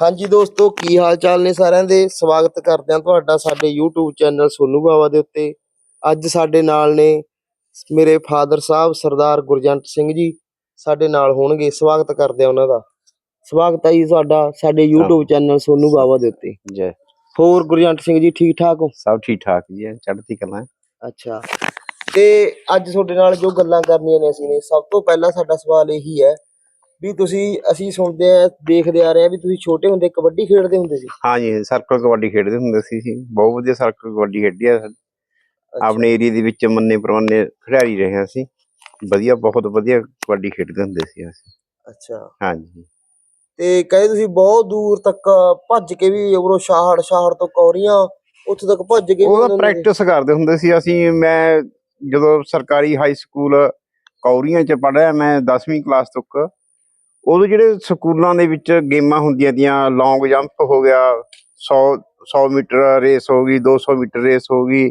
ਹਾਂਜੀ ਦੋਸਤੋ ਕੀ ਹਾਲ ਚਾਲ ਨੇ ਸਾਰਿਆਂ ਦੇ? ਸਵਾਗਤ ਕਰਦੇ ਹਾਂ ਤੁਹਾਡਾ ਸਾਡੇ YouTube ਚੈਨਲ ਸੋਨੂ ਬਾਵਾ ਦੇ ਉੱਤੇ। ਅੱਜ ਸਾਡੇ ਨਾਲ ਨੇ ਮੇਰੇ ਫਾਦਰ ਸਾਹਿਬ ਸਰਦਾਰ ਗੁਰਜੰਟ ਸਿੰਘ ਜੀ ਸਾਡੇ ਨਾਲ ਹੋਣਗੇ। ਸਵਾਗਤ ਕਰਦੇ ਆ ਉਹਨਾਂ ਦਾ। ਸਵਾਗਤ ਹੈ ਜੀ ਤੁਹਾਡਾ ਸਾਡੇ YouTube ਚੈਨਲ ਸੋਨੂ ਬਾਵਾ ਦੇ ਉੱਤੇ। ਜੈ। ਹੋਰ ਗੁਰਜੰਟ ਸਿੰਘ ਜੀ ਠੀਕ ਠਾਕ ਹੋ? ਸਭ ਠੀਕ ਠਾਕ ਜੀ ਹੈ ਚੜ੍ਹਦੀ ਕਲਾ। ਅੱਛਾ। ਤੇ ਅੱਜ ਤੁਹਾਡੇ ਨਾਲ ਜੋ ਗੱਲਾਂ ਕਰਨੀਆਂ ਨੇ ਅਸੀਂ ਨੇ ਸਭ ਤੋਂ ਪਹਿਲਾਂ ਸਾਡਾ ਸਵਾਲ ਇਹੀ ਹੈ ਵੀ ਤੁਸੀਂ ਅਸੀਂ ਸੁਣਦੇ ਆ ਦੇਖਦੇ ਆ ਰਹੇ ਆ ਵੀ ਤੁਸੀਂ ਛੋਟੇ ਹੁੰਦੇ ਕਬੱਡੀ ਖੇਡਦੇ ਹੁੰਦੇ ਸੀ। ਹਾਂ ਜੀ ਸਰਕਲ ਕਬੱਡੀ ਖੇਡਦੇ ਹੁੰਦੇ ਸੀ ਜੀ। ਬਹੁਤ ਵਧੀਆ ਸਰਕਲ ਕਬੱਡੀ ਖੇਡੀ ਆ ਆਪਣੇ ਏਰੀਆ ਦੇ ਵਿੱਚ ਮੰਨੇ ਪਰਵਾਨੇ ਖਿਡਾਰੀ ਰਹੇ ਅਸੀਂ। ਵਧੀਆ ਬਹੁਤ ਵਧੀਆ ਕਬੱਡੀ ਖੇਡਦੇ ਹੁੰਦੇ ਸੀ ਅਸੀਂ। ਅੱਛਾ। ਹਾਂ ਜੀ ਤੇ ਕਹੇ ਤੁਸੀਂ ਬਹੁਤ ਦੂਰ ਤੱਕ ਭੱਜ ਕੇ ਵੀ ਉਰੋਂ ਸ਼ਾਹੜ ਸ਼ਾਹੜ ਤੋਂ ਕੌਰੀਆਂ ਉੱਥੇ ਤੱਕ ਭੱਜ ਕੇ ਉਹਦਾ। ਪ੍ਰੈਕਟਿਸ ਕਰਦੇ ਹੁੰਦੇ ਸੀ। ਅਸੀਂ ਮੈਂ ਜਦੋਂ ਸਰਕਾਰੀ ਹਾਈ ਸਕੂਲ ਕੌਰੀਆਂ ਚ ਪੜ੍ਹਿਆ ਮੈਂ 10ਵੀਂ ਕਲਾਸ ਤੱਕ ਉਦੋਂ ਜਿਹੜੇ ਸਕੂਲਾਂ ਦੇ ਵਿੱਚ ਗੇਮਾਂ ਹੁੰਦੀਆਂ ਤੀਆਂ ਲੌਂਗ ਜੰਪ ਹੋ ਗਿਆ 100 100 ਮੀਟਰ ਰੇਸ ਹੋ ਗਈ 200 ਮੀਟਰ ਰੇਸ ਹੋ ਗਈ,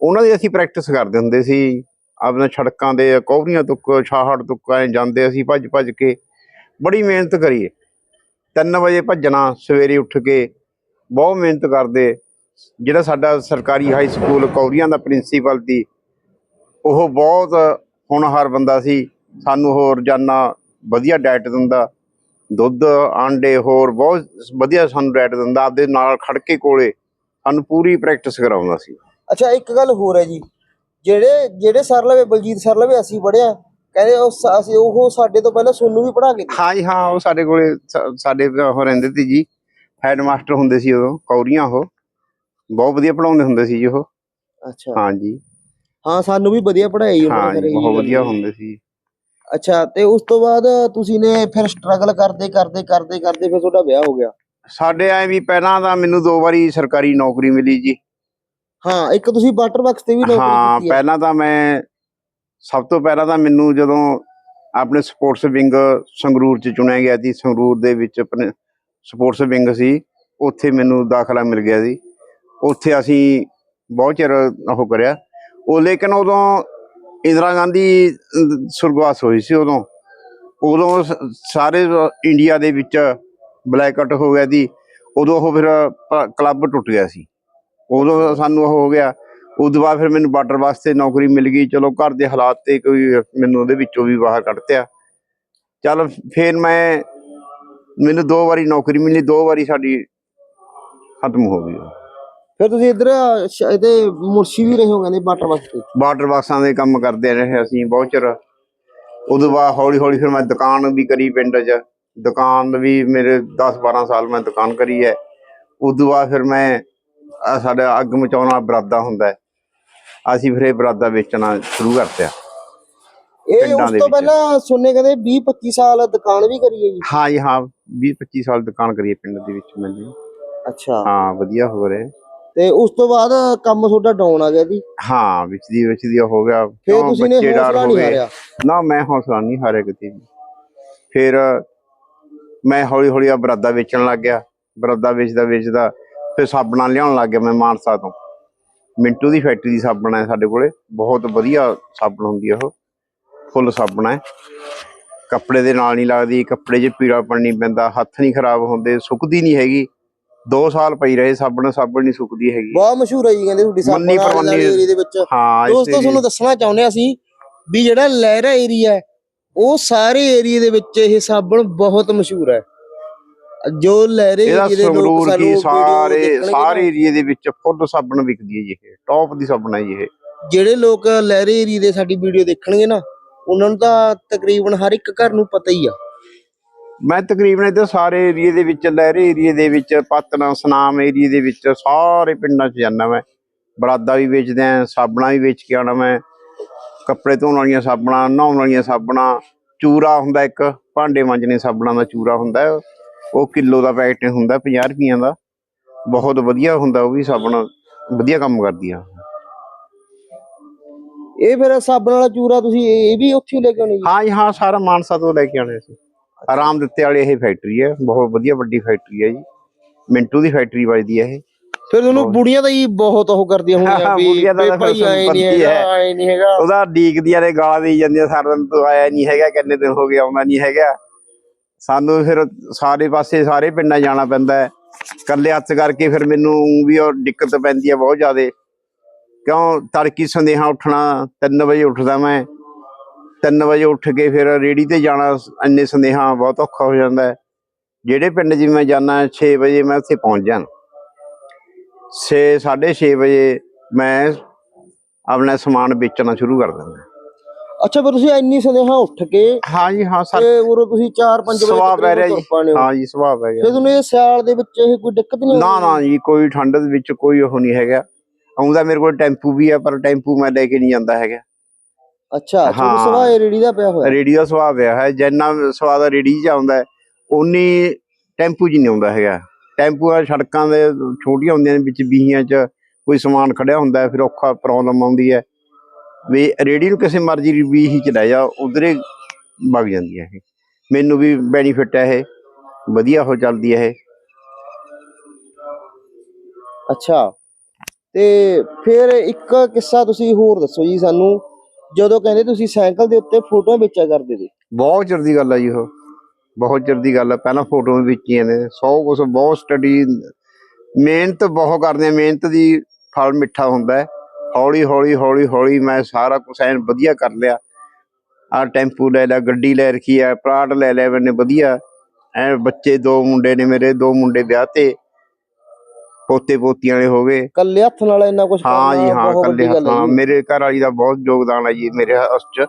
ਉਹਨਾਂ ਦੀ ਅਸੀਂ ਪ੍ਰੈਕਟਿਸ ਕਰਦੇ ਹੁੰਦੇ ਸੀ। ਆਪਣਾ ਸੜਕਾਂ ਦੇ ਕੌਰੀਆਂ ਤੱਕ, ਛਾਹੜ ਤੋਂ ਐ ਜਾਂਦੇ ਅਸੀਂ ਭੱਜ ਭੱਜ ਕੇ, ਬੜੀ ਮਿਹਨਤ ਕਰੀਏ। 3 ਵਜੇ ਭੱਜਣਾ, ਸਵੇਰੇ ਉੱਠ ਕੇ, ਬਹੁਤ ਮਿਹਨਤ ਕਰਦੇ। ਜਿਹੜਾ ਸਾਡਾ ਸਰਕਾਰੀ ਹਾਈ ਸਕੂਲ ਕੌਰੀਆਂ ਦਾ ਪ੍ਰਿੰਸੀਪਲ ਸੀ, ਉਹ ਬਹੁਤ ਹੋਣਹਾਰ ਬੰਦਾ ਸੀ, ਸਾਨੂੰ ਹੋਰ ਰੋਜ਼ਾਨਾ ਵਧੀਆ ਡਾਈਟ ਦਿੰਦਾ ਦੁੱਧ ਆਂਡੇ ਹੋਰ ਬਹੁਤ ਵਧੀਆ ਸਾਨੂੰ ਡਾਈਟ ਦਿੰਦਾ ਆਪਦੇ ਨਾਲ ਖੜ ਕੇ ਕੋਲੇ ਸਾਨੂੰ ਪੂਰੀ ਪ੍ਰੈਕਟਿਸ ਕਰਾਉਂਦਾ ਸੀ। ਅੱਛਾ ਇੱਕ ਗੱਲ ਹੋਰ ਹੈ ਜੀ ਜਿਹੜੇ ਜਿਹੜੇ ਸਰ ਲਵੇ ਬਲਜੀਤ ਸਰ ਲਵੇ ਅਸੀਂ ਪੜਿਆ ਕਹਿੰਦੇ ਉਹ ਅਸੀਂ ਉਹ ਸਾਡੇ ਤੋਂ ਪਹਿਲਾਂ ਸੋਨੂੰ ਵੀ ਪੜਾ ਕੇ। ਹਾਂ ਜੀ ਹਾਂ ਉਹ ਸਾਡੇ ਕੋਲੇ ਸਾਡੇ ਉਹ ਰਹਿੰਦੇ ਸੀ ਜੀ ਹੈਡ ਮਾਸਟਰ ਹੁੰਦੇ ਸੀ ਉਦੋਂ ਕੌਰੀਆਂ ਉਹ ਬਹੁਤ ਵਧੀਆ ਪੜਾਉਂਦੇ ਹੁੰਦੇ ਸੀ ਜੀ ਉਹ। ਅੱਛਾ। ਹਾਂ ਜੀ। ਹਾਂ ਸਾਨੂੰ ਵੀ ਵਧੀਆ ਉਹਨਾਂ ਨੇ ਜੀ ਕਰੀ ਬਹੁਤ। ਵਧੀਆ ਹੁੰਦੇ ਸੀ। ਅੱਛਾ ਤੇ ਉਸ ਤੋਂ ਬਾਅਦ ਤੁਸੀਂ ਨੇ ਫਿਰ ਸਟਰਗਲ ਕਰਦੇ ਕਰਦੇ ਕਰਦੇ ਕਰਦੇ ਫਿਰ ਤੁਹਾਡਾ ਵਿਆਹ ਹੋ ਗਿਆ। ਸਾਡੇ ਐ ਵੀ ਪਹਿਲਾਂ ਤਾਂ ਮੈਨੂੰ ਦੋ ਵਾਰੀ ਸਰਕਾਰੀ ਨੌਕਰੀ ਮਿਲੀ ਜੀ। ਹਾਂ ਇੱਕ ਤੁਸੀਂ ਵਾਟਰ ਬਾਕਸ ਤੇ ਵੀ ਨੌਕਰੀ ਹਾਂ ਕੀਤੀ ਹੈ। ਪਹਿਲਾਂ ਤਾਂ ਮੈਂ ਸਭ ਤੋਂ ਪਹਿਲਾਂ ਤਾਂ ਮੈਨੂੰ ਜਦੋਂ ਆਪਣੇ ਸਪੋਰਟਸ ਵਿੰਗ ਸੰਗਰੂਰ ਚ ਚੁਣਿਆ ਗਿਆ ਸੀ ਸੰਗਰੂਰ ਦੇ ਵਿੱਚ ਆਪਣੇ ਸਪੋਰਟਸ ਵਿੰਗ ਸੀ ਉੱਥੇ ਮੈਨੂੰ ਦਾਖਲਾ ਮਿਲ ਗਿਆ ਸੀ। ਉੱਥੇ ਅਸੀਂ ਬਹੁਤ ਚਿਰ ਉਹ ਕਰਿਆ। ਉਹ ਲੇਕਿਨ ਉਦੋਂ ਇੰਦਰਾ ਗਾਂਧੀ ਸੁਰਗਵਾਸ ਹੋਈ ਸੀ ਉਦੋਂ। ਉਦੋਂ ਸ- ਸਾਰੇ ਇੰਡੀਆ ਦੇ ਵਿੱਚ ਬਲੈਕਆਊਟ ਹੋ ਗਿਆ ਸੀ। ਉਦੋਂ ਉਹ ਫਿਰ ਕਲੱਬ ਟੁੱਟ ਗਿਆ ਸੀ। ਉਦੋਂ ਸਾਨੂੰ ਉਹ ਹੋ ਗਿਆ। ਉਦੋਂ ਬਾਅਦ ਫਿਰ ਮੈਨੂੰ ਬਾਰਡਰ ਵਾਸਤੇ ਨੌਕਰੀ ਮਿਲ ਗਈ। ਚਲੋ ਘਰ ਦੇ ਹਾਲਾਤ ਤੇ ਕੋਈ ਮੈਨੂੰ ਉਹਦੇ ਵਿੱਚੋਂ ਵੀ ਬਾਹਰ ਕੱਢਤਿਆ ਚਲ ਫਿਰ ਮੈਂ, ਮੈਨੂੰ ਦੋ ਵਾਰੀ ਨੌਕਰੀ ਮਿਲੀ। ਦੋ ਵਾਰੀ ਸਾਡੀ ਖਤਮ ਹੋ ਗਈ। ਫਿਰ ਤੁਸੀਂ ਇੱਧਰ ਸ਼- ਇਹਦੇ ਮੁਰਸ਼ੀ ਵੀ ਰਹੇ ਹੋ ਕਹਿੰਦੇ ਵਾਟਰ ਬਾਕਸ ਤੇ? ਬਾਰਡਰ ਬਾਕਸਾਂ ਦੇ ਕੰਮ ਕਰਦੇ ਰਹੇ ਅਸੀਂ ਬਹੁਤ ਚਿਰ। ਉਦੋਂ ਬਾਅਦ ਹੌਲੀ ਹੌਲੀ ਫਿਰ ਮੈਂ ਦੁਕਾਨ ਵੀ ਕਰੀ ਪਿੰਡ 'ਚ। ਦੁਕਾਨ ਵੀ ਮੇਰੇ 10 12 ਸਾਲ ਮੈਂ ਦੁਕਾਨ ਕਰੀ ਹੈ। ਉਦੋਂ ਬਾਅਦ ਫਿਰ ਮੈਂ ਆਹ ਸਾਡਾ ਅੱਗ ਮਚਾਉਣਾ ਬਰਾਦਾ ਹੁੰਦਾ ਹੈ। ਅਸੀਂ ਫਿਰ ਇਹ ਬਰਾਦਾ ਵੇਚਣਾ ਸ਼ੁਰੂ ਕਰਤਿਆ ਇਹ ਪਿੰਡਾਂ ਉਸ ਦੇ ਤੋਂ ਵਿੱਚ। ਪਹਿਲਾਂ ਸੁਣਨੇ ਕਹਿੰਦੇ 20 25 ਸਾਲ ਦੁਕਾਨ ਵੀ ਕਰੀ ਹੈ ਜੀ? ਹਾਂ ਜੀ ਹਾਂ 20 25 ਸਾਲ ਦੁਕਾਨ ਕਰੀ ਹੈ ਪਿੰਡ ਦੇ ਵਿੱਚ ਮੈਂ ਜੀ। ਅੱਛਾ। ਹਾਂ ਵਧੀਆ ਹੋ। ਰਿਹਾ ਤੇ ਉਸ ਤੋਂ ਬਾਅਦ ਕੰਮ ਤੁਹਾਡਾ ਡਾਊਨ ਆ ਗਿਆ ਜੀ। ਹਾਂ ਵਿੱਚ ਦੀ ਵਿੱਚ ਦੀ ਹੋ ਗਿਆ। ਫਿਰ ਤੁਸੀਂ ਨੇ ਹੌਸਲਾ ਹੋ ਨਹੀਂ। ਹਾਰਿਆ? ਨਾ ਮੈਂ ਹੌਸਲਾ ਨਹੀਂ ਹਾਰਿਆ ਕਿਤੇ ਵੀ। ਫਿਰ ਮੈਂ ਹੌਲੀ ਹੌਲੀ ਆ ਬਰਾਦਾ ਵੇਚਣ ਲੱਗ ਗਿਆ। ਬਰਾਦਾ ਵੇਚਦਾ ਵੇਚਦਾ ਫਿਰ ਸਾਬਣਾਂ ਲਿਆਉਣ ਲੱਗ ਗਿਆ ਮੈਂ ਮਾਨਸਾ ਤੋਂ। ਮਿੰਟੂ ਦੀ ਫੈਕਟਰੀ ਦੀ ਸਾਬਣ ਹੈ ਸਾਡੇ ਕੋਲੇ। ਬਹੁਤ ਵਧੀਆ ਸਾਬਣ ਹੁੰਦੀ ਆ ਉਹ। ਫੁੱਲ ਸਾਬਣ ਹੈ। ਕੱਪੜੇ ਦੇ ਨਾਲ ਨਹੀਂ ਲੱਗਦੀ। ਕੱਪੜੇ 'ਚ ਪੀਲਾਪਣ ਨਹੀਂ ਪੈਂਦਾ। ਹੱਥ ਨਹੀਂ ਖਰਾਬ ਹੁੰਦੇ। ਸੁੱਕਦੀ ਨਹੀਂ ਹੈਗੀ। 2 ਸਾਲ ਪਈ ਰਹੇ ਸਾਬਣ ਸਾਬਣ ਨਹੀਂ ਸੁੱਕਦੀ ਹੈਗੀ। ਬਹੁਤ ਮਸ਼ਹੂਰ ਹੈ ਜੀ ਕਹਿੰਦੇ ਤੁਹਾਡੀ ਸਾਬਣ ਮੰਨੀ ਵਾਲੇ ਪਰਵਾਨੀ ਏਰੀਆ ਦੇ ਵਿੱਚ। ਹਾਂ ਇਸ ਦੋਸਤੋ ਏਰੀਏ- ਤੁਹਾਨੂੰ ਦੱਸਣਾ ਚਾਹੁੰਦੇ ਹਾਂ ਅਸੀਂ ਵੀ ਜਿਹੜਾ ਲਹਿਰਾ ਏਰੀਆ ਹੈ ਉਹ ਸਾਰੇ ਏਰੀਆ ਦੇ ਵਿੱਚ ਇਹ ਸਾਬਣ ਬਹੁਤ ਮਸ਼ਹੂਰ ਹੈ। ਜੋ ਲਹਿਰੇ ਇਹਦਾ ਏਰੀਆ ਦੇ ਲੋਕ ਸੰਗਰੂਰ ਸਾਨੂੰ ਕੀ video ਸਾਰੇ ਦੇਖਣਗੇ ਸਾਰੇ ਏਰੀਏ ਦੇ ਵਿੱਚ ਫੁੱਲ ਸਾਬਣ ਵਿਕਦੀ ਹੈ ਜੀ ਇਹ। ਟੌਪ ਦੀ ਸਾਬਣ ਹੈ ਜੀ ਇਹ। ਜਿਹੜੇ ਲੋਕ ਲਹਿਰੇ ਏਰੀਆ ਦੇ ਸਾਡੀ ਵੀਡੀਓ ਦੇਖਣਗੇ ਨਾ ਉਹਨਾਂ ਨੂੰ ਤਾਂ ਤਕਰੀਬਨ ਹਰ ਇੱਕ ਘਰ ਨੂੰ ਪਤਾ ਹੀ ਆ। ਮੈਂ ਤਕਰੀਬਨ ਇੱਥੇ ਸਾਰੇ ਏਰੀਏ ਦੇ ਵਿੱਚ ਲਹਿਰੇ ਏਰੀਏ ਦੇ ਵਿੱਚ ਪਤਨਾ ਸਨਾਮ ਏਰੀਏ ਦੇ ਵਿੱਚ ਸਾਰੇ ਪਿੰਡਾਂ 'ਚ ਜਾਂਦਾ ਮੈਂ। ਬਰਾਦਾ ਵੀ ਵੇਚਦੇ ਆ ਸਾਬਣਾ ਵੀ ਵੇਚ ਕੇ ਆਉਣਾ ਮੈਂ। ਕੱਪੜੇ ਧੋਣ ਵਾਲੀਆਂ ਸਾਬਣਾ ਨਹਾਉਣ ਵਾਲੀਆਂ ਸਾਬਣਾ ਚੂਰਾ ਹੁੰਦਾ ਇੱਕ ਭਾਂਡੇ ਮਾਂਜਣੇ ਸਾਬਣਾ ਦਾ ਚੂਰਾ ਹੁੰਦਾ। ਉਹ ਕਿਲੋ ਦਾ ਪੈਕਟ ਹੁੰਦਾ 50 ਰੁਪਈਆਂ ਦਾ। ਬਹੁਤ ਵਧੀਆ ਹੁੰਦਾ ਉਹ ਵੀ ਸਾਬਣ ਵਧੀਆ ਕੰਮ ਕਰਦੀ ਆ। ਇਹ ਫਿਰ ਸਾਬਣ ਵਾਲਾ ਚੂਰਾ ਤੁਸੀਂ ਇਹ ਇਹ ਵੀ ਉੱਥੇ ਹੀ ਲੈ ਕੇ ਆਉਣੇ ਜੀ? ਹਾਂ ਜੀ ਹਾਂ ਸਾਰਾ ਮਾਨਸਾ ਤੋਂ ਲੈ ਕੇ ਆਉਣੇ ਸੀ ਆਰਾਮ ਦਿੱਤੇ ਵਾਲੀ ਇਹ ਫੈਕਟਰੀ ਹੈ ਬਹੁਤ ਵਧੀਆ ਵੱਡੀ ਫੈਕਟਰੀ ਹੈ ਜੀ। ਮਿੰਟੂ ਦੀ ਫੈਕਟਰੀ ਵੱਜਦੀ ਹੈ ਇਹ। ਫਿਰ ਤੁਹਾਨੂੰ ਬੁੜੀਆਂ ਤਾਂ ਹੀ ਬਹੁਤ ਉਹ ਕਰਦੀਆਂ ਹੋਣਗੀਆਂ ਵੀ ਦਾ ਭਾਈ ਆਏ ਨਹੀਂ ਹੈਗਾ। ਆਏ ਨਹੀਂ ਹੈਗਾ। ਉਹਦਾ ਡੀਕਦੀਆਂ ਨੇ ਗਾਲਾਂ ਦੇਈ ਜਾਂਦੀਆਂ ਸਾਰਾ ਦਿਨ ਤੋਂ ਆਇਆ ਨਹੀਂ ਹੈਗਾ ਕਿੰਨੇ ਦਿਨ ਹੋ ਗਏ ਆਉਂਦਾ ਨਹੀਂ ਹੈਗਾ। ਸਾਨੂੰ ਫਿਰ ਸਾਰੇ ਪਾਸੇ ਸਾਰੇ ਪਿੰਡਾਂ ਜਾਣਾ ਪੈਂਦਾ ਹੈ। ਇਕੱਲੇ ਹੱਥ ਕਰਕੇ ਫਿਰ ਮੈਨੂੰ ਵੀ ਉਹ ਦਿੱਕਤ ਪੈਂਦੀ ਹੈ ਬਹੁਤ ਜ਼ਿਆਦਾ। ਕਿਉਂ? ਤੜਕੀ ਸੰਦੇਹਾ ਉੱਠਣਾ 3 ਵਜੇ ਉੱਠਦਾ ਮੈਂ। 3 ਵਜੇ ਉੱਠ ਕੇ ਫਿਰ ਰੇੜੀ ਤੇ ਜਾਣਾ ਇੰਨੇ ਸੰਦੇਹਾ ਬਹੁਤ ਔਖਾ ਹੋ ਜਾਂਦਾ ਹੈ। ਜਿਹੜੇ ਪਿੰਡ ਜਿਵੇਂ ਮੈਂ ਜਾਣਾ 6 ਵਜੇ ਮੈਂ ਉੱਥੇ ਪਹੁੰਚ ਜਾਣਾ 6 6:30 ਵਜੇ ਮੈਂ ਆਪਣਾ ਸਮਾਨ ਵੇਚਣਾ ਸ਼ੁਰੂ ਕਰ ਦਿੰਦਾ। ਅੱਛਾ ਫਿਰ ਤੁਸੀਂ ਇੰਨੀ ਸੰਦੇਹਾ ਉੱਠ ਕੇ ਹਾਂ ਜੀ ਹਾਂ ਸਰ ਤੇ ਉਰੋਂ ਤੁਸੀਂ 4-5 ਵਜੇ ਸੁਭਾਅ ਤੱਕ ਪੈ ਰਿਹਾ ਜੀ। ਪਾਣੇ ਹੋ। ਜੀ ਸੁਭਾਅ ਪੈ ਗਿਆ। ਤੁਹਾਨੂੰ ਇਹ ਸਿਆਲ ਦੇ ਵਿੱਚ ਇਹ ਕੋਈ ਦਿੱਕਤ ਨਹੀਂ ਨਾ? ਨਾ ਜੀ ਕੋਈ ਠੰਡ ਦੇ ਵਿੱਚ ਕੋਈ ਉਹ ਨਹੀਂ ਹੈਗਾ। ਆਉਂਦਾ ਮੇਰੇ ਕੋਲ ਟੈਂਪੂ ਵੀ ਆ ਪਰ ਟੈਂਪੂ ਮੈਂ ਲੈ ਕੇ ਨਹੀਂ ਜਾਂਦਾ ਹੈਗਾ। ਅੱਛਾ ਹਾਂ। ਸਵਾ ਰੇੜੀ ਦਾ ਪਿਆ ਹੋਇਆ? ਰੇੜੀ ਦਾ ਸੁਭਾਅ ਪਿਆ ਹੈ ਜਿੰਨਾ ਸਵਾਦ ਰੇੜੀ 'ਚ ਆਉਂਦਾ ਹੈ, ਉਨੀ ਟੈਂਪੂ 'ਚ ਨਹੀਂ ਆਉਂਦਾ ਹੈਗਾ। ਟੈਂਪੂ ਆ ਸੜਕਾਂ ਦੇ ਛੋਟੀਆਂ ਹੁੰਦੀਆਂ ਨੇ ਵਿੱਚ ਬੀਹੀਆਂ 'ਚ ਕੋਈ ਸਮਾਨ ਖੜਿਆ ਹੁੰਦਾ ਹੈ, ਫਿਰ ਔਖਾ ਪ੍ਰੋਬਲਮ ਆਉਂਦੀ ਹੈ। ਵੀ ਰੇੜੀ ਨੂੰ ਕਿਸੇ ਮਰਜ਼ੀ ਬੀਹੀ 'ਚ ਲੈ ਜਾ ਉਧਰੇ ਵਗ ਜਾਂਦੀ ਹੈ ਇਹ। ਮੈਨੂੰ ਵੀ ਬੈਨੀਫਿਟ ਹੈ ਇਹ ਵਧੀਆ ਹੋ ਚੱਲਦੀ ਹੈ ਇਹ। ਅੱਛਾ ਤੇ ਫਿਰ ਇੱਕ ਕਿੱਸਾ ਤੁਸੀਂ ਹੋਰ ਦੱਸੋ ਜੀ ਸਾਨੂੰ। ਜਦੋਂ ਕਹਿੰਦੇ ਤੁਸੀਂ ਸਾਈਕਲ ਦੇ ਉੱਤੇ ਫੋਟੋਆਂ ਵੇਚਿਆ ਕਰਦੇ ਸੀ। ਬਹੁਤ ਚਿਰ ਦੀ ਗੱਲ ਆ ਜੀ ਉਹ। ਬਹੁਤ ਚਿਰ ਦੀ ਗੱਲ ਆ। ਪਹਿਲਾਂ ਫੋਟੋਆਂ ਵੇਚੀਆਂ ਨੇ। ਸੌ ਕੁਛ, ਬਹੁਤ ਸਟੱਡੀ ਮਿਹਨਤ ਬਹੁਤ ਕਰਦੇ ਆ। ਮਿਹਨਤ ਦੀ ਫਲ ਮਿੱਠਾ ਹੁੰਦਾ ਹੈ। ਹੌਲੀ ਹੌਲੀ ਹੌਲੀ ਹੌਲੀ ਮੈਂ ਸਾਰਾ ਕੁਛ ਐਨ ਵਧੀਆ ਕਰ ਲਿਆ। ਆ ਟੈਂਪੂ ਲੈ ਲਿਆ, ਗੱਡੀ ਲੈ ਰੱਖੀ ਆ, ਪਲਾਟ ਲੈ ਲਿਆ, ਮੈਨੇ ਵਧੀਆ। ਐ ਬੱਚੇ ਦੋ ਮੁੰਡੇ ਨੇ ਮੇਰੇ, ਦੋ ਮੁੰਡੇ ਵਿਆਹ ਤੇ। ਪੋਤੇ ਪੋਤੀਆਂ ਨੇ ਹੋ ਗਏ। ਕੱਲੇ ਹੱਥ ਨਾਲ ਇੰਨਾ ਕੁਝ ਹਾਂ ਜੀ ਹਾਂ ਕੱਲੇ ਵੱਡੀ ਗੱਲ ਹੈ ਹਾਂ ਜੀ। ਮੇਰੇ ਘਰ ਵਾਲੀ ਦਾ ਬਹੁਤ ਯੋਗਦਾਨ ਹੈ ਜੀ ਮੇਰੇ ਉਸ ਚ।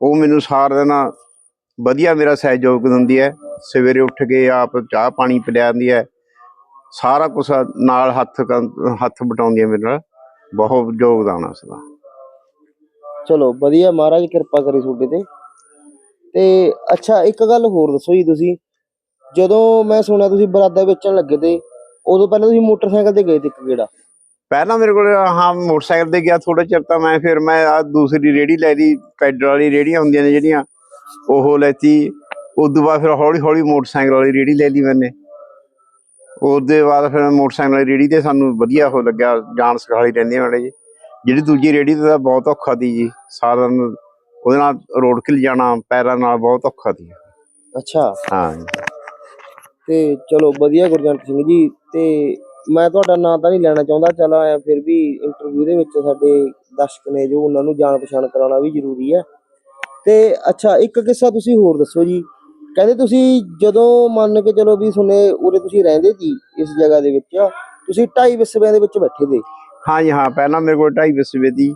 ਉਹ ਮੈਨੂੰ ਸਾਰਾ ਦਿਨ ਵਧੀਆ ਮੇਰਾ ਸਹਿਯੋਗ ਦਿੰਦੀ ਹੈ। ਸਵੇਰੇ ਉੱਠ ਕੇ ਆਪ ਚਾਹ ਪਾਣੀ ਪਿਲਾਉਂਦੀ ਹੈ। ਸਾਰਾ ਕੁਝ ਨਾਲ ਹੱਥ ਹੱਥ ਬਟਾਉਂਦੀ ਹੈ ਮੇਰੇ ਨਾਲ। ਬਹੁਤ ਯੋਗਦਾਨ ਹੈ ਉਸਦਾ। ਚਲੋ ਵਧੀਆ ਮਹਾਰਾਜ ਕਿਰਪਾ ਕਰੇ ਤੁਹਾਡੇ ਤੇ। ਤੇ ਅੱਛਾ ਇੱਕ ਗੱਲ ਹੋਰ ਦੱਸੋ ਜੀ ਤੁਸੀਂ। ਜਦੋਂ ਮੈਂ ਸੁਣਿਆ ਤੁਸੀਂ ਬਰਾਦਾ ਵੇਚਣ ਲੱਗੇ ਤੇ ਉਦੋਂ ਪਹਿਲਾਂ ਤੁਸੀਂ ਮੋਟਰਸਾਈਕਲ ਤੇ ਗਏ ਤੇ ਇੱਕ ਗੇੜਾ? ਪਹਿਲਾਂ ਮੇਰੇ ਕੋਲ ਹਾਂ ਮੋਟਰਸਾਈਕਲ ਤੇ ਗਿਆ ਥੋੜਾ ਚਿਰ ਤਾਂ ਮੈਂ ਫਿਰ ਮੈਂ ਆ ਦੂਸਰੀ ਰੇੜੀ ਲੈ ਲਈ ਪੈਡਲ ਵਾਲੀ ਰੇੜੀਆਂ ਹੁੰਦੀਆਂ ਨੇ ਜਿਹੜੀਆਂ ਉਹ ਲੈਤੀ। ਉਦੋਂ ਬਾਅਦ ਫਿਰ ਹੌਲੀ ਹੌਲੀ ਮੋਟਰਸਾਈਕਲ ਵਾਲੀ ਰੇੜੀ ਲੈ ਲਈ ਮੈਨੇ। ਉਹਦੇ ਬਾਅਦ ਫਿਰ ਮੋਟਰਸਾਈਕਲ ਵਾਲੀ ਰੇੜੀ ਤੇ ਸਾਨੂੰ ਵਧੀਆ ਹੋ ਲੱਗਿਆ ਜਾਣ ਸਿਖਾਲੀ ਰਹਿੰਦੀ ਮਾੜੇ ਜੀ ਜਿਹੜੀ ਦੂਜੀ ਰੇੜੀ ਤੇ ਤਾਂ ਬਹੁਤ ਔਖਾ ਦੀ ਜੀ ਸਾਰਾ ਉਹਦੇ ਨਾਲ ਰੋਡ ਕਿਲ ਜਾਣਾ ਪੈਰਾਂ ਨਾਲ ਬਹੁਤ ਔਖਾ ਦੀ ਅੱਛਾ। ਹਾਂ। ਤੇ ਚਲੋ ਵਧੀਆ ਗੁਰਜੰਟ ਸਿੰਘ ਜੀ, ਤੇ ਮੈਂ ਤੁਹਾਡਾ ਨਾਂ ਤਾਂ ਨਹੀਂ ਲੈਣਾ ਚਾਹੁੰਦਾ, ਚਲ ਆਇਆ ਫਿਰ ਵੀ ਇੰਟਰਵਿਊ ਦੇ ਵਿੱਚ ਸਾਡੇ ਦਰਸ਼ਕ ਨੇ ਜੋ ਉਹਨਾਂ ਨੂੰ ਜਾਣ ਪਛਾਣ ਕਰਾਉਣਾ ਵੀ ਜ਼ਰੂਰੀ ਹੈ ਤੇ ਅੱਛਾ, ਇੱਕ ਕਿੱਸਾ ਤੁਸੀਂ ਹੋਰ ਦੱਸੋ ਜੀ। ਕਹਿੰਦੇ ਤੁਸੀਂ ਜਦੋਂ ਮੰਨ ਕੇ ਚਲੋ ਵੀ ਸੁਨੇ ਉਰੇ ਤੁਸੀਂ ਰਹਿੰਦੇ ਸੀ ਇਸ ਜਗ੍ਹਾ ਦੇ ਵਿੱਚ, ਤੁਸੀਂ ਢਾਈ ਵਿਸਵਿਆਂ ਦੇ ਵਿੱਚ ਬੈਠੇ ਤੇ ਹਾਂ ਜੀ, ਹਾਂ, ਪਹਿਲਾਂ ਮੇਰੇ ਕੋਲ ਢਾਈ ਵਿਸਵੇ ਦੀ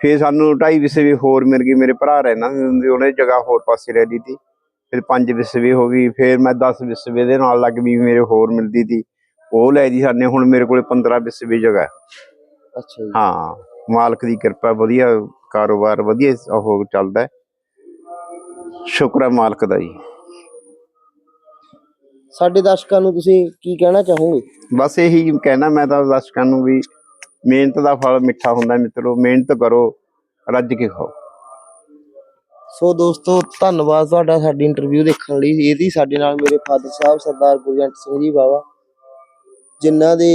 ਫਿਰ ਸਾਨੂੰ ਢਾਈ ਵਿਸਵੇ ਹੋਰ ਮਿਲ ਗਈ ਮੇਰੇ ਭਰਾ ਰਹਿੰਦਾ ਹੁੰਦੇ ਉਹਨੇ ਜਗ੍ਹਾ ਹੋਰ ਪਾਸੇ ਰਹਿ ਲਈ ਤੀ ਫਿਰ ਪੰਜ ਵਿਸਵੇ ਹੋ ਗਈ ਫਿਰ ਮੈਂ 10 ਵਿਸਵੇ ਦੇ ਨਾਲ ਲੱਗ ਵੀ ਮੇਰੇ ਹੋਰ ਮਿਲਦੀ ਤੀ। ਉਹ ਲੈ ਦੀ ਸਾਨੇ ਹੁਣ ਮੇਰੇ ਕੋਲ 15 ਵਿਸਵੇ ਜਗ੍ਹਾ ਹੈ। ਅੱਛਾ ਜੀ। ਹਾਂ ਮਾਲਕ ਦੀ ਕਿਰਪਾ ਵਧੀਆ ਕਾਰੋਬਾਰ ਵਧੀਆ ਉਹ ਚੱਲਦਾ ਹੈ। ਸ਼ੁਕਰ ਹੈ ਮਾਲਕ ਦਾ ਜੀ। ਸਾਡੇ ਦਰਸ਼ਕਾਂ ਨੂੰ ਤੁਸੀਂ ਕੀ ਕਹਿਣਾ ਚਾਹੋਗੇ? ਬਸ ਇਹੀ ਕਹਿਣਾ ਮੈਂ ਤਾਂ ਦਰਸ਼ਕਾਂ ਨੂੰ ਵੀ ਮਿਹਨਤ ਦਾ ਫਲ ਮਿੱਠਾ ਹੁੰਦਾ ਮਿੱਤਰੋ ਮਿਹਨਤ ਕਰੋ ਰੱਜ ਕੇ ਖਾਓ। ਸੋ ਦੋਸਤੋ, ਧੰਨਵਾਦ ਤੁਹਾਡਾ ਸਾਡੀ ਇੰਟਰਵਿਊ ਦੇਖਣ ਲਈ। ਇਹਦੀ ਸਾਡੇ ਨਾਲ ਮੇਰੇ ਫਾਦਰ ਸਾਹਿਬ, ਸਰਦਾਰ ਗੁਰਜੰਟ ਸਿੰਘ ਜੀ ਬਾਵਾ, ਜਿਨ੍ਹਾਂ ਦੇ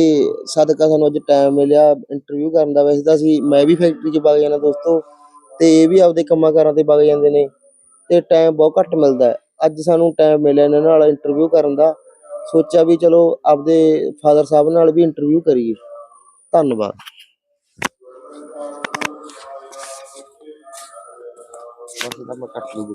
ਸਦਕਾ ਸਾਨੂੰ ਅੱਜ ਟਾਈਮ ਮਿਲਿਆ ਇੰਟਰਵਿਊ ਕਰਨ ਦਾ। ਵੈਸੇ ਤਾਂ ਅਸੀਂ, ਮੈਂ ਵੀ ਫੈਕਟਰੀ 'ਚ ਵਗ ਜਾਣਾ ਦੋਸਤੋ, ਤੇ ਇਹ ਵੀ ਆਪਦੇ ਕੰਮਾਂ ਕਾਰਾਂ ਤੇ ਵਗ ਜਾਂਦੇ ਨੇ, ਤੇ ਟਾਈਮ ਬਹੁਤ ਘੱਟ ਮਿਲਦਾ ਹੈ। ਅੱਜ ਸਾਨੂੰ ਟਾਈਮ ਮਿਲਿਆ ਇਹਨਾਂ ਨਾਲ ਇੰਟਰਵਿਊ ਕਰਨ ਦਾ। ਸੋਚਿਆ ਵੀ ਚਲੋ, ਆਪਦੇ ਫਾਦਰ ਸਾਹਿਬ ਨਾਲ ਵੀ ਇੰਟਰਵਿਊ ਕਰੀਏ। ਧੰਨਵਾਦ। ਬਸ ਇਹਦਾ ਮੈਂ ਕੱਟ ਲੂ